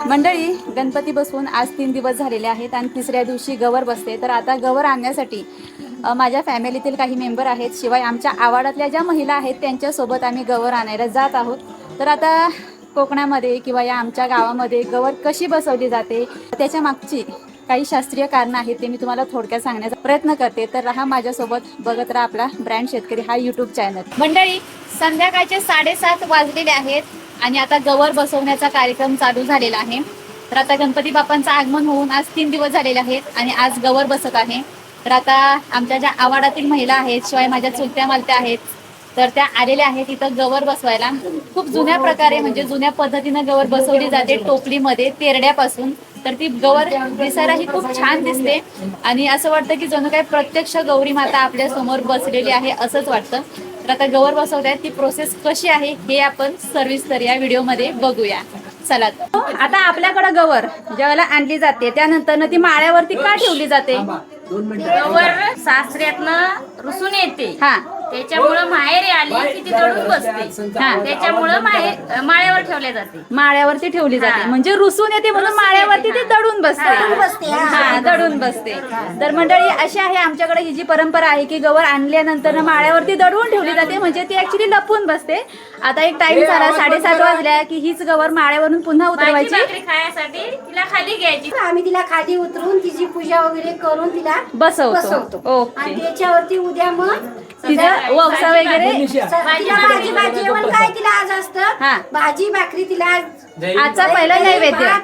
मंडळी गणपती बसवून आज तीन दिवस झालेले आहेत आणि तिसऱ्या दिवशी गवर बसते. तर आता गवर आणण्यासाठी माझ्या फॅमिलीतील काही मेंबर आहेत. शिवाय आमच्या आवाडातल्या ज्या महिला आहेत त्यांच्यासोबत आम्ही गवर आणायला जात आहोत. तर आता कोकणामध्ये किंवा या आमच्या गावामध्ये गवर कशी बसवली जाते त्याच्या मागची काही शास्त्रीय कारणं आहेत ते मी तुम्हाला थोडक्यात सांगण्याचा प्रयत्न करते. तर राहा माझ्यासोबत बघत राहा आपला ब्रँड शेतकरी हा यूट्यूब चॅनल मंडळी संध्याकाळचे साडेसात वाजलेले आहेत. आणि आता गवर बसवण्याचा कार्यक्रम चालू झालेला आहे. तर आता गणपती बाप्पांचं आगमन होऊन आज तीन दिवस झालेले आहेत आणि आज गवर बसत आहे. तर आता आमच्या ज्या आवाडातील महिला आहेत शिवाय माझ्या चुलत्या मालत्या आहेत तर त्या आलेल्या आहेत इथं गवर बसवायला. खूप जुन्या प्रकारे म्हणजे जुन्या पद्धतीनं गवर बसवली जाते टोपलीमध्ये तेरड्यापासून. तर ती गवर दिसायलाही खूप छान दिसते आणि असं वाटतं की जणू काय प्रत्यक्ष गौरी माता आपल्यासमोर बसलेली आहे असंच वाटतं. तर आता गवर बसवतायत ती प्रोसेस कशी आहे हे आपण सविस्तर या व्हिडिओमध्ये बघूया. चला आता आपल्याकडे गवर ज्यावेळेला आणली जाते त्यानंतर ती माळ्यावरती का ठेवली जाते? गवर सासऱ्यातनं रुसून येते. हा. त्याच्यामुळं माहेरी आली की ती दडून बसते. हा. त्याच्यामुळं माहेर माळ्यावर ठेवल्या जाते. माळ्यावरती ठेवली जाते. म्हणजे रुसून येते म्हणून माळ्यावरती ती दडून बसते. हा. दडून बसते तर मंडळी अशी आहे आमच्याकडे ही जी परंपरा आहे की गवर आणल्यानंतर माळ्यावरती दडवून ठेवली जाते. म्हणजे ती ऍक्च्युली लपून बसते. आता एक टाइम झाला साडेसात वाजल्या की हीच गवर माळ्यावरून पुन्हा उतरवायची. भाकरी खाण्यासाठी तिला खाली घ्यायची. आम्ही तिला खाली उतरून तिची पूजा वगैरे करून तिला बसवतो. बसवतो. ओके आणि त्याच्यावरती उद्या मग तिचं ववसा वगैरे तिला भाजी भाजी जेवण काय तिला आज हा. असतं भाजी भाकरी तिला आजचा पहिला नैवेद्य. भात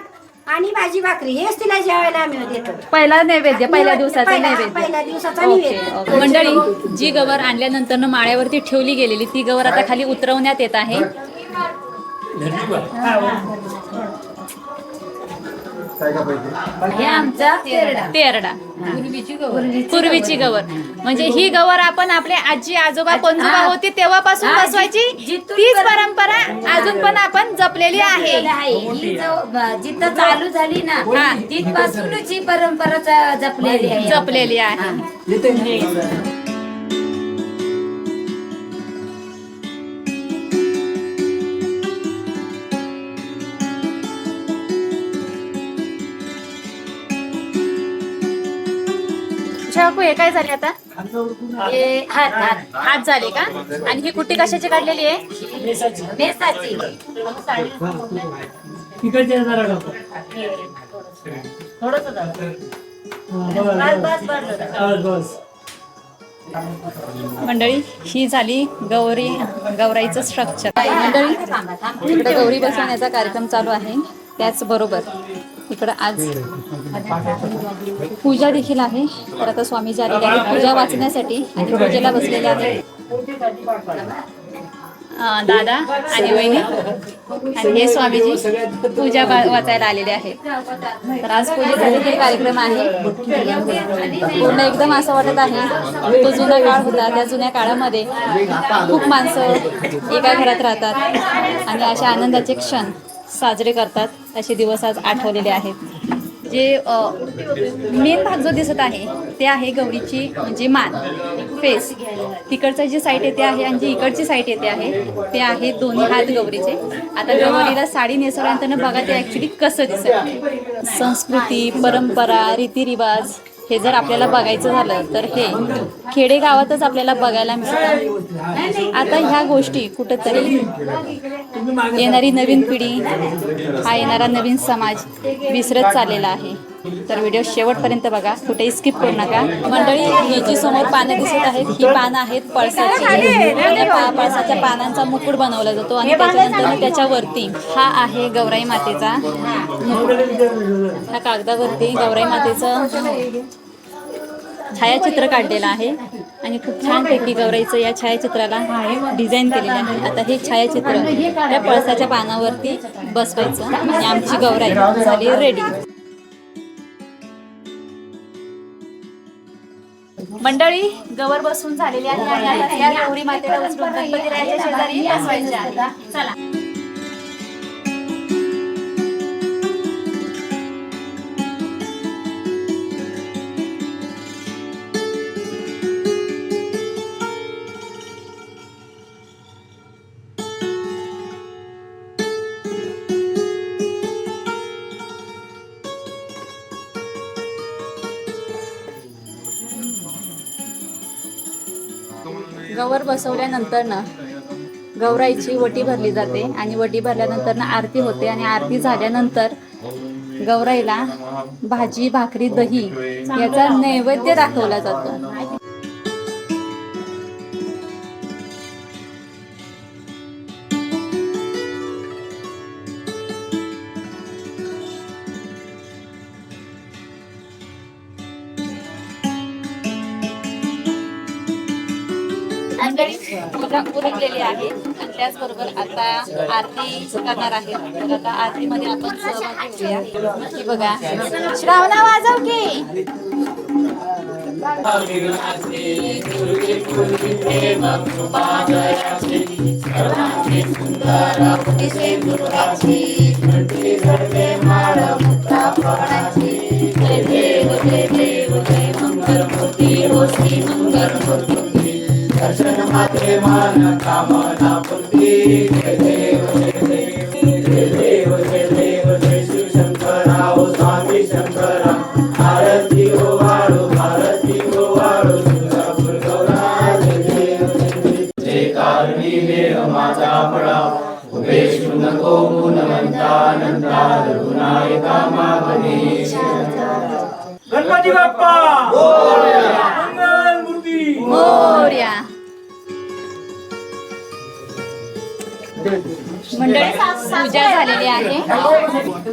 आणि भाजी भाकरी. हेच तिला जेवायला आम्ही देतो. पहिला नैवेद्य पहिल्या दिवसाचा पहिला- नैवेद्य. पहिल्या दिवसाचा ओके नैवेद्य. ओके. मंडळी जी गवर आणल्यानंतर माळ्यावरती ठेवली गेलेली ती गवर आता खाली उतरवण्यात येत आहे. हे आमचा तेरडा. तेरडा. पूर्वीची गवर. म्हणजे ही गवर आपण आपले आजी आजोबा पणजोबा होती तेव्हापासून बसवायची. तीच परंपरा अजून पण आपण जपलेली आहे. ही जिथं चालू झाली ना. तिथपासूनच ही परंपरा जपलेली आहे. जपलेली आहे. हे काय झाले आता? हे हात हात हात झाले का? आणि ही कुट्टी कशाची काढलेली आहे. थोडस बस बस, बस. मंडळी ही झाली गौरी गौराईचं स्ट्रक्चर मंडळी इकडे गौरी बसवण्याचा कार्यक्रम चालू आहे. त्याचबरोबर इकडं आज पूजा देखील आहे. तर आता स्वामीजी आलेले आहेत पूजा वाचण्यासाठी आणि पूजेला बसलेले आहेत. दादा आणि वहिनी आणि हे स्वामीजी पूजा वाचायला आलेले आहेत. तर आज पूजेचा देखील कार्यक्रम आहे. पूर्ण एकदम असं वाटत आहे तो जुना काळ होता. त्या जुन्या काळामध्ये खूप माणसं एका घरात राहतात आणि अशा आनंदाचे क्षण साजरे करतात. असे दिवस आज आठवलेले आहेत. जे मेन भाग जो दिसत आहे ते आहे गौरीची म्हणजे मान फेस तिकडचं जी साईट येते आहे आणि जी इकडची साईट येते आहे ते आहे दोन्ही हात गौरीचे. आता गौरीला साडी नेसवल्यानंतर बघा ते ॲक्च्युली कसं दिसत संस्कृती परंपरा रीतिरिवाज हे जर आपल्याला बघायचं झालं तर हे खेडेगावातच आपल्याला बघायला मिळतं. आता ह्या गोष्टी कुठंतरी येणारी नवीन पिढी हा येणारा नवीन समाज विसरत चाललेला आहे. तर व्हिडिओ शेवटपर्यंत बघा कुठेही स्किप करू नका. मंडळी ही जी समोर पानं दिसत आहेत. ही पानं आहेत पळसाची. पळसाच्या पानांचा मुकुट बनवला जातो आणि त्याच्यानंतर त्याच्यावरती हा आहे गौराई मातेचा मुकुट. ह्या कागदावरती गौराई मातेचं छायाचित्र काढलेलं आहे. आणि खूप छानपैकी गौराईचं या छायाचित्राला डिझाईन केलेलं आहे. आता हे छायाचित्र या पळसाच्या पानावरती बसवायचं. आणि आमची गौराई झाली रेडी मंडळी गवर बसून झालेली आहे आणि आता या गौरी मातेला उचलून गणपती रायाच्या शेजारी बसवायच्या चला. गवर बसवल्यानंतर ना गौराईची वटी भरली जाते आणि वटी भरल्यानंतर ना आरती होते आणि आरती झाल्यानंतर गौराईला भाजी भाकरी दही याचा नैवेद्य दाखवला जातो. मंडळी पूजा उरकलेली आहे. आणि त्याचबरोबर आता आरती करणार आहे. तर आता आरतीमध्ये आपण सहभागी घेऊया की बघा. श्रावणा वाजव की. देव देव देव मंगल मूर्ती हो श्री मंगल मूर्ती गणपती मंडळी पूजा झालेली आहे.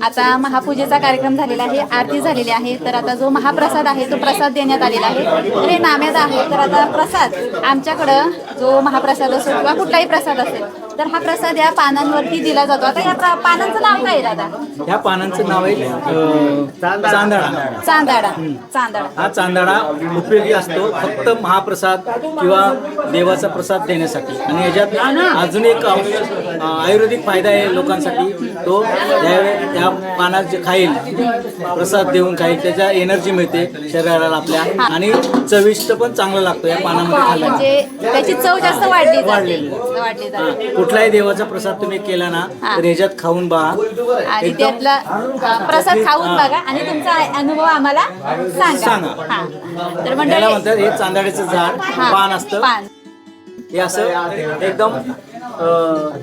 आता महापूजेचा कार्यक्रम झालेला आहे आरती झालेली आहे तर आता जो महाप्रसाद आहे तो प्रसाद देण्यात आलेला आहे. तर हे नाम्याचा आहे तर आता प्रसाद आमच्याकडं जो महाप्रसाद असो किंवा कुठलाही प्रसाद असेल तर हा प्रसाद या पानांवरती दिला जातो. आता या प्र- पानांचं नाव काय आहे दादा? ह्या पानांचं नाव आहे अं, चांदणा चांदाडा चांदाडा हा चांदणा उपयोगी असतो फक्त महाप्रसाद किंवा देवाचा प्रसाद देण्यासाठी. आणि याच्यात अजून एक आयुर्वेदिक फायदा आहे लोकांसाठी. तो त्या पानात जे खाईल प्रसाद देऊन खाईल त्याच्या एनर्जी मिळते शरीराला आपल्या. आणि चविष्ट पण चांगलं लागतं या पानामध्ये खाल्ल्याने. म्हणजे त्याची चव जास्त वाढली जाते. वाढलेली. वाढली जाते. हा, कुठलाही देवाचा प्रसाद तुम्ही केला ना हा. तर ह्याच्यात खाऊन पहा आणि एकदम त्यातला अ, प्रसाद खाऊन. बघा आणि तुमचा अनुभव आम्हाला सांगा. सांगा. हा. तर मंडळी म्हणतात हे चांदण्याचं झाड हा, पान असतं. पान. हे असं एकदम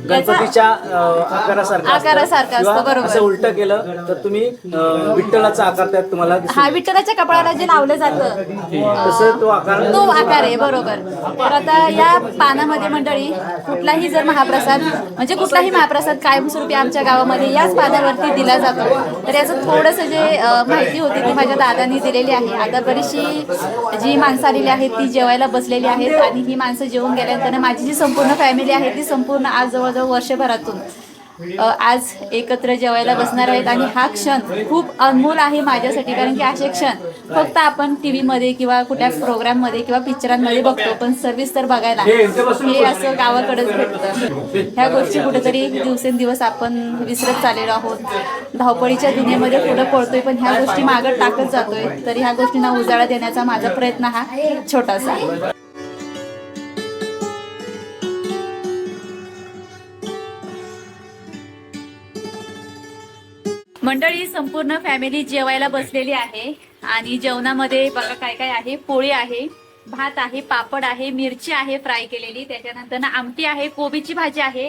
गणपतीच्या आकारासारखं. आकारासारखं असतं, किंवा बरोबर. असं उलट केलं तर तुम्ही अं, विठ्ठलाचा आकार त्यात तुम्हाला दिसेल. हा विठ्ठलाच्या कपाळाला जे लावलं जातं तसं तो आकार तो आकार आहे बरोबर तर आता या पानामध्ये मंडळी कुठलाही जर महाप्रसाद म्हणजे कुठलाही महाप्रसाद कायमस्वरूपी आमच्या गावामध्ये याच पानावरती दिला जातो तर याचं थोडंसं जे अ, माहिती होती ती माझ्या दादांनी दिलेली आहे आता बरीचशी जी माणसं आलेली आहेत ती जेवायला बसलेली आहेत आणि ही माणसं जेवून गेल्यानंतर माझी जी संपूर्ण फॅमिली आहे ती संपूर्ण आज जवळजवळ वर्षभरातून. आज एकत्र जेवायला बसणार आहेत आणि हा क्षण खूप अनमोल आहे माझ्यासाठी कारण की असे क्षण फक्त आपण टी व्हीमध्ये किंवा कुठल्या प्रोग्राममध्ये किंवा पिक्चरांमध्ये बघतो पण सविस्तर बघायला. हे असं गावाकडेच भेटतं. ह्या गोष्टी कुठेतरी दिवसेंदिवस आपण विसरत चाललेलो आहोत. धावपळीच्या दुनियेमध्ये पुढे पळतोय पण ह्या गोष्टी मागं टाकत जातोय. तरी ह्या गोष्टींना उजाळा देण्याचा माझा प्रयत्न हा छोटासा. आहे मंडळी संपूर्ण फॅमिली जेवायला बसलेली आहे. आणि जेवणामध्ये बघा काय काय आहे. पोळी आहे भात आहे पापड आहे मिरची आहे फ्राय केलेली. त्याच्यानंतर ना आमटी आहे कोबीची भाजी आहे.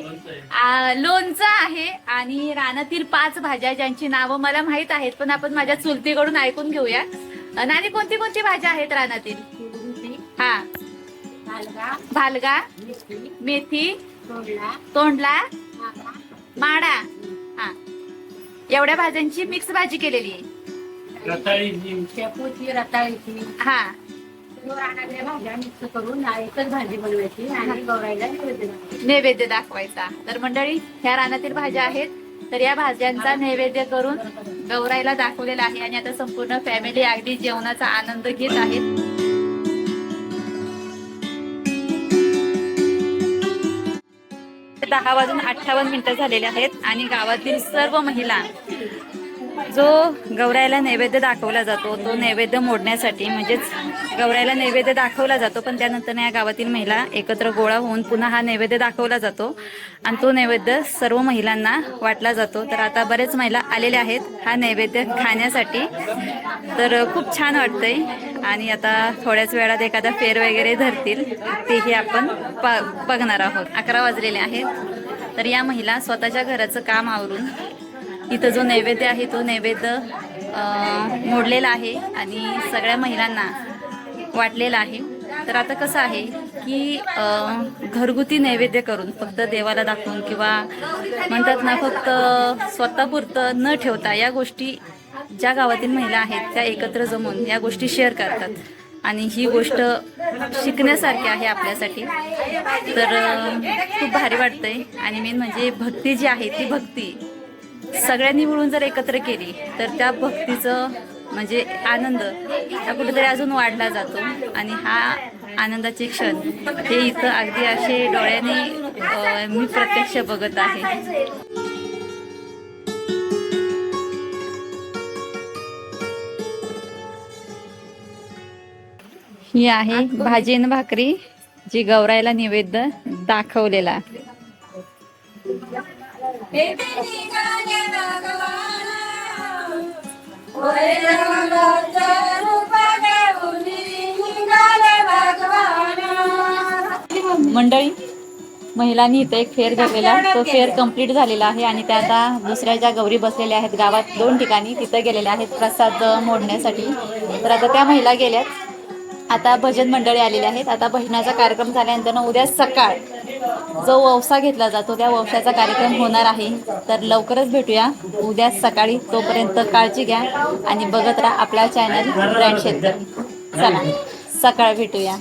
लोणचं आहे आणि रानातील पाच भाज्या ज्यांची नावं मला माहीत आहेत पण आपण माझ्या चुलतीकडून ऐकून घेऊया. आणि कोणती कोणती भाज्या आहेत रानातील? हा. भालगा मेथी तोंडला माडा. हा. एवढ्या भाज्यांची मिक्स भाजी केलेली. आहे शेपूची रताळीची हा. रानातल्या भाज्या मिक्स करून एकच भाजी बनवायची आणि गौराईला नैवेद्य दाखवायचा. नैवेद्य दाखवायचा. तर मंडळी ह्या रानातील भाज्या आहेत. तर या भाज्यांचा नैवेद्य करून गौराईला दाखवलेला आहे आणि आता संपूर्ण फॅमिली अगदी जेवणाचा आनंद घेत आहेत. दहा वाजून अठ्ठावन्न मिनिटं झालेले आहेत आणि गावातील सर्व महिला जो गौरायला नैवेद्य दाखवला जातो तो नैवेद्य मोडण्यासाठी म्हणजेच गौरायला नैवेद्य दाखवला जातो पण त्यानंतर या गावातील महिला एकत्र गोळा होऊन पुन्हा हा नैवेद्य दाखवला जातो आणि तो नैवेद्य सर्व महिलांना वाटला जातो. तर आता बरेच महिला आलेल्या आहेत हा नैवेद्य खाण्यासाठी. तर खूप छान वाटतंय. आणि आता थोड्याच वेळात एखादा फेर वगैरे धरतील तेही आपण प बघणार आहोत. अकरा वाजलेले आहेत. तर या महिला स्वतःच्या घराचं काम आवरून इथं जो नैवेद्य आहे तो नैवेद्य मोडलेला आहे आणि सगळ्या महिलांना वाटलेला आहे. तर आता कसं आहे की घरगुती नैवेद्य करून फक्त देवाला दाखवून किंवा म्हणतात ना फक्त स्वतःपुरतं न ठेवता या गोष्टी ज्या गावातील महिला आहेत त्या एकत्र जमून या गोष्टी शेअर करतात. आणि ही गोष्ट शिकण्यासारखी आहे आपल्यासाठी. तर खूप भारी वाटतंय. आणि मेन म्हणजे भक्ती जी आहे ती भक्ती. सगळ्यांनी मिळून जर एकत्र केली तर त्या भक्तीचं म्हणजे आनंद हा कुठेतरी अजून वाढला जातो. आणि हा आनंदाचे क्षण हे इथं अगदी असे डोळ्याने मी प्रत्यक्ष बघत आहे. ही आहे भाजी आणि भाकरी जी गौरायला नैवेद्य दाखवलेला. मंडळी महिलांनी इथे एक फेर धरलेला. तो फेर कंप्लीट झालेला आहे आणि त्या आता दुसऱ्या ज्या गौरी बसलेल्या आहेत गावात दोन ठिकाणी तिथे गेलेल्या आहेत प्रसाद मोडण्यासाठी. तर आता त्या महिला गेल्यात. आता भजन मंडळी आलेले आहेत. आता भजनाचा कार्यक्रम झाल्यानंतर ना उद्या सकाळ जो ववसा घेतला जातो त्या ववसाचा कार्यक्रम होणार आहे. तर लवकरच भेटूया. उद्या सकाळी तोपर्यंत काळजी घ्या आणि बघत राहा आपला चॅनल ब्रँड शेतकरी चला सकाळ भेटूया.